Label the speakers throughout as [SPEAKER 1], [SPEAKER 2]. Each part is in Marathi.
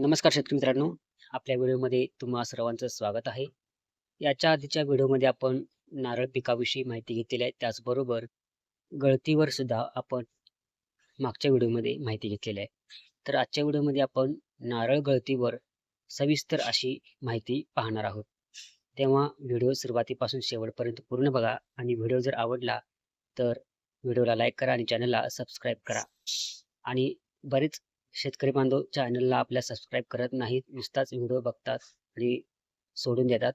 [SPEAKER 1] नमस्कार शेतकरी मित्रांनो. आपल्या व्हिडिओमध्ये तुम्हा सर्वांचं स्वागत आहे. याच्या आधीच्या व्हिडिओमध्ये आपण नारळ पिकाविषयी माहिती घेतलेली आहे. त्याचबरोबर गळतीवर सुद्धा आपण मागच्या व्हिडिओमध्ये माहिती घेतलेली आहे. तर आजच्या व्हिडिओमध्ये आपण नारळ गळतीवर सविस्तर अशी माहिती पाहणार आहोत. तेव्हा व्हिडिओ सुरुवातीपासून शेवटपर्यंत पूर्ण बघा आणि व्हिडिओ जर आवडला तर व्हिडिओला लाईक करा आणि चॅनलला सबस्क्राईब करा. आणि बरेच शेतकरी बांधव चॅनलला आपल्या सबस्क्राईब करत नाहीत नुसताच व्हिडिओ बघतात आणि सोडून देतात.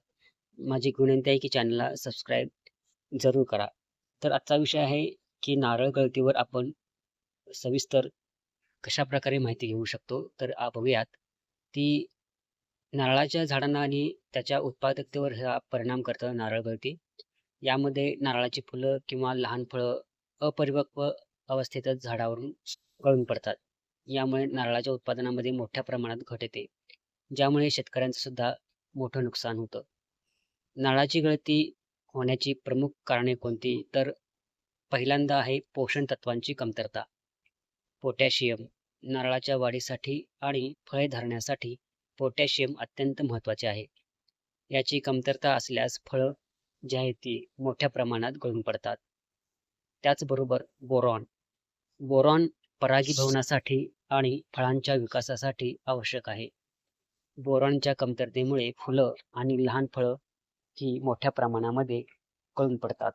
[SPEAKER 1] माझी विनंती आहे की चॅनलला सबस्क्राईब जरूर करा. तर आजचा विषय आहे की नारळ गळतीवर आपण सविस्तर कशा प्रकारे माहिती घेऊ शकतो? तर बघूयात. ती नारळाच्या झाडांना आणि त्याच्या उत्पादकतेवर हा परिणाम करतं नारळ गळती. यामध्ये नारळाची फुलं किंवा लहान फळं अपरिपक्व अवस्थेतच झाडावरून गळून पडतात. यामुळे नारळाच्या उत्पादनामध्ये मोठ्या प्रमाणात घट येते ज्यामुळे शेतकऱ्यांचं सुद्धा मोठं नुकसान होतं. नारळाची गळती होण्याची प्रमुख कारणे कोणती? तर पहिल्यांदा आहे पोषण तत्वांची कमतरता. पोटॅशियम नारळाच्या वाढीसाठी आणि फळे धरण्यासाठी पोटॅशियम अत्यंत महत्त्वाचे आहे. याची कमतरता असल्यास फळं जी आहेत ती मोठ्या प्रमाणात गळून पडतात. त्याचबरोबर बोरॉन. बोरॉन परागीभवनासाठी आणि फळांच्या विकासासाठी आवश्यक आहे. बोरॉनच्या कमतरतेमुळे फुलं आणि लहान फळं ही मोठ्या प्रमाणामध्ये गळून पडतात.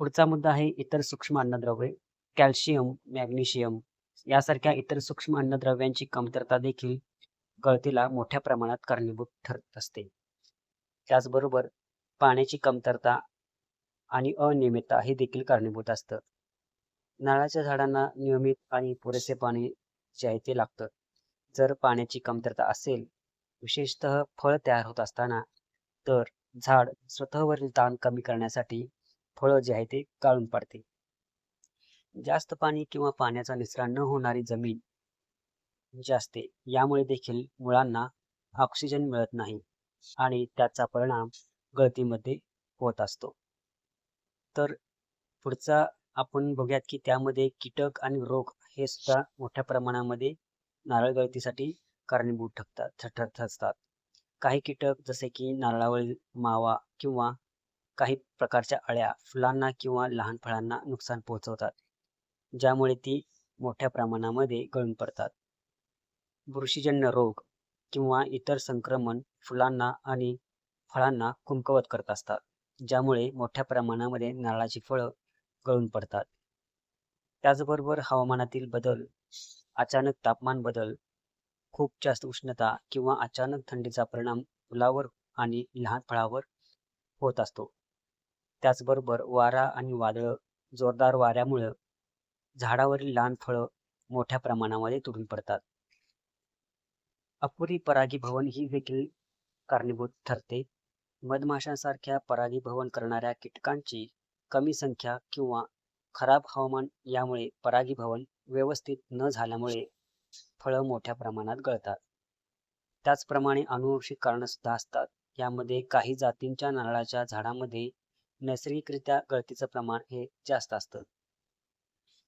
[SPEAKER 1] पुढचा मुद्दा आहे इतर सूक्ष्म अन्नद्रव्ये कॅल्शियम मॅग्नेशियम यासारख्या इतर सूक्ष्म अन्नद्रव्यांची कमतरता देखील गळतीला मोठ्या प्रमाणात कारणीभूत ठरत असते. त्याचबरोबर पाण्याची कमतरता आणि अनियमितता हे देखील कारणीभूत असतं. नारळाच्या झाडांना नियमित आणि पुरेसे पाणी जे आहे ते लागतं. जर पाण्याची कमतरता असेल विशेषतः फळ तयार होत असताना तर झाड स्वतःवरील ताण कमी करण्यासाठी फळं जे आहे ते गाळून पडते. जास्त पाणी किंवा पाण्याचा निचरा न होणारी जमीन जी असते यामुळे देखील मुळांना ऑक्सिजन मिळत नाही आणि त्याचा परिणाम गळतीमध्ये होत असतो. तर पुढचा आपण बघूयात की त्यामध्ये कीटक आणि रोग हे सुद्धा मोठ्या प्रमाणामध्ये नारळ गळतीसाठी कारणीभूत ठरतात ठरत असतात काही कीटक जसे की नारळावरील मावा किंवा काही प्रकारच्या अळ्या फुलांना किंवा लहान फळांना नुकसान पोहोचवतात ज्यामुळे ती मोठ्या प्रमाणामध्ये गळून पडतात. बुरशीजन्य रोग किंवा इतर संक्रमण फुलांना आणि फळांना कुंकवत करत असतात ज्यामुळे मोठ्या प्रमाणामध्ये नारळाची फळं गळून पडतात. त्याचबरोबर हवामानातील बदल अचानक तापमान बदल खूप जास्त उष्णता किंवा अचानक थंडीचा परिणाम फुलावर आणि लहान फळावर होत असतो. त्याचबरोबर वारा आणि वादळ जोरदार वाऱ्यामुळं झाडावरील लहान फळं मोठ्या प्रमाणामध्ये तुटून पडतात. अपुरी परागीभवन ही देखील कारणीभूत ठरते. मधमाशांसारख्या परागीभवन करणाऱ्या कीटकांची कमी संख्या किंवा खराब हवामान यामुळे परागीभवन व्यवस्थित न झाल्यामुळे फळं मोठ्या प्रमाणात गळतात. त्याचप्रमाणे अनुवंशिक कारणं सुद्धा असतात. यामध्ये काही जातींच्या नारळाच्या झाडामध्ये नैसर्गिकरित्या गळतीचं प्रमाण हे जास्त असतं.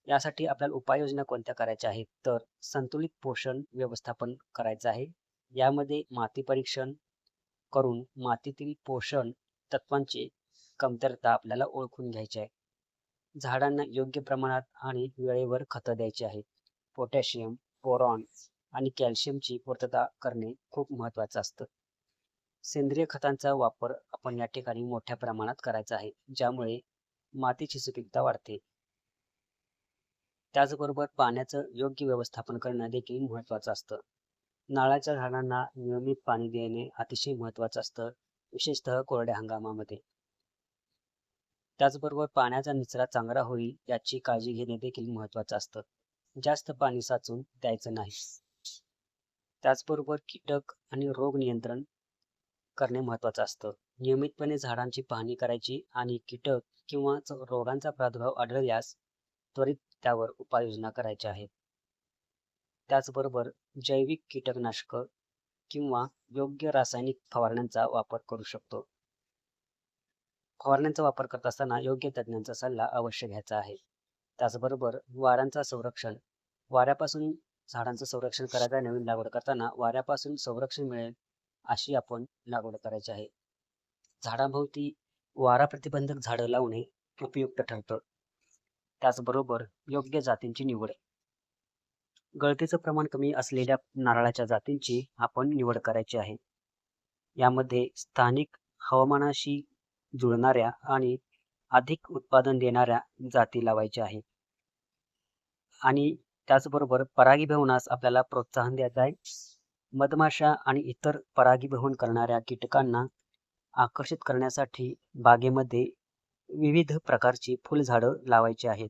[SPEAKER 1] यासाठी आपल्याला उपाययोजना कोणत्या करायच्या आहेत? तर संतुलित पोषण व्यवस्थापन करायचं आहे. यामध्ये माती परीक्षण करून मातीतील पोषण तत्वांचे कमतरता आपल्याला ओळखून घ्यायची आहे. झाडांना योग्य प्रमाणात आणि वेळेवर खतं द्यायची आहे. पोटॅशियम बोरॉन आणि कॅल्शियमची पूर्तता करणे खूप महत्वाचं असतं. सेंद्रिय खतांचा वापर आपण या ठिकाणी मोठ्या प्रमाणात करायचा आहे ज्यामुळे मातीची सुपीकता वाढते. त्याचबरोबर पाण्याचं योग्य व्यवस्थापन करणं देखील महत्त्वाचं असतं. नाळाच्या झाडांना नियमित पाणी देणे अतिशय महत्वाचं असतं विशेषतः कोरड्या हंगामामध्ये. त्याचबरोबर पाण्याचा निचरा चांगला होईल याची काळजी घेणे देखील महत्वाचं असतं. जास्त पाणी साचून द्यायचं नाही. त्याचबरोबर कीटक आणि रोग नियंत्रण करणे महत्वाचं असतं. नियमितपणे झाडांची पाहणी करायची आणि कीटक किंवा रोगांचा प्रादुर्भाव आढळल्यास त्वरित त्यावर उपाययोजना करायच्या आहेत. त्याचबरोबर जैविक कीटकनाशक किंवा योग्य रासायनिक फवारण्यांचा वापर करू शकतो. फवारण्यांचा वापर करत असताना योग्य तज्ज्ञांचा सल्ला अवश्य घ्यायचा आहे. त्याचबरोबर वाऱ्यांचा संरक्षण वाऱ्यापासून झाडांचं संरक्षण करायचं नवीन लागवड करताना वाऱ्यापासून संरक्षण मिळेल अशी आपण लागवड करायची आहे. झाडाभोवती वारा प्रतिबंधक झाडं लावणे उपयुक्त ठरतं. त्याचबरोबर योग्य जातींची निवड. गळतीचं प्रमाण कमी असलेल्या नारळाच्या जातींची आपण निवड करायची आहे. यामध्ये स्थानिक हवामानाशी जुळणाऱ्या आणि अधिक उत्पादन देणाऱ्या जाती लावायच्या आहे आणि त्याचबरोबर परागीभवनास आपल्याला प्रोत्साहन द्यायचं आहे. मधमाशा आणि इतर परागीभवन करणाऱ्या कीटकांना आकर्षित करण्यासाठी बागेमध्ये विविध प्रकारची फुलझाडं लावायची आहेत.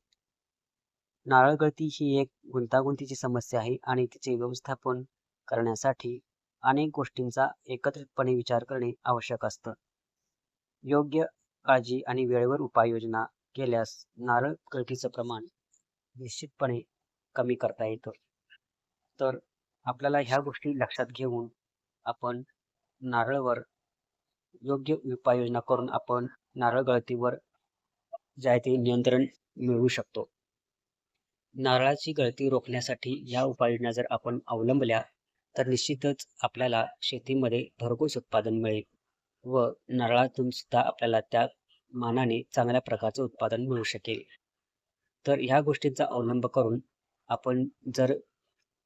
[SPEAKER 1] नारळ गळती ही एक गुंतागुंतीची समस्या आहे आणि तिचे व्यवस्थापन करण्यासाठी अनेक गोष्टींचा एकत्रितपणे विचार करणे आवश्यक असतं. योग्य काळजी आणि वेळेवर उपाययोजना केल्यास नारळ गळतीचं प्रमाण निश्चितपणे कमी करता येतं. तर आपल्याला ह्या गोष्टी लक्षात घेऊन आपण नारळवर योग्य उपाययोजना करून आपण नारळ गळतीवर जे ते नियंत्रण मिळवू शकतो. नारळाची गळती रोखण्यासाठी या उपाययोजना जर आपण अवलंबल्या तर निश्चितच आपल्याला शेतीमध्ये भरघोस उत्पादन मिळेल. व नारळातून सुद्धा आपल्याला त्या मानाने चांगल्या प्रकारचं उत्पादन मिळू शकेल. तर ह्या गोष्टींचा अवलंब करून आपण जर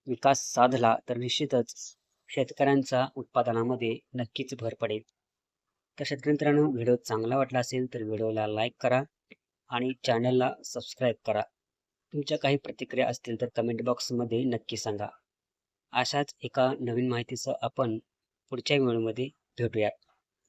[SPEAKER 1] विकास साधला तर निश्चितच शेतकऱ्यांचा उत्पादनामध्ये नक्कीच भर पडेल. तर शेतकरी व्हिडिओ चांगला वाटला असेल तर व्हिडिओला लाईक करा आणि चॅनलला सबस्क्राईब करा. तुमच्या काही प्रतिक्रिया असतील तर कमेंट बॉक्समध्ये नक्की सांगा. अशाच एका नवीन माहितीसह आपण पुढच्या व्हिडिओमध्ये भेटूया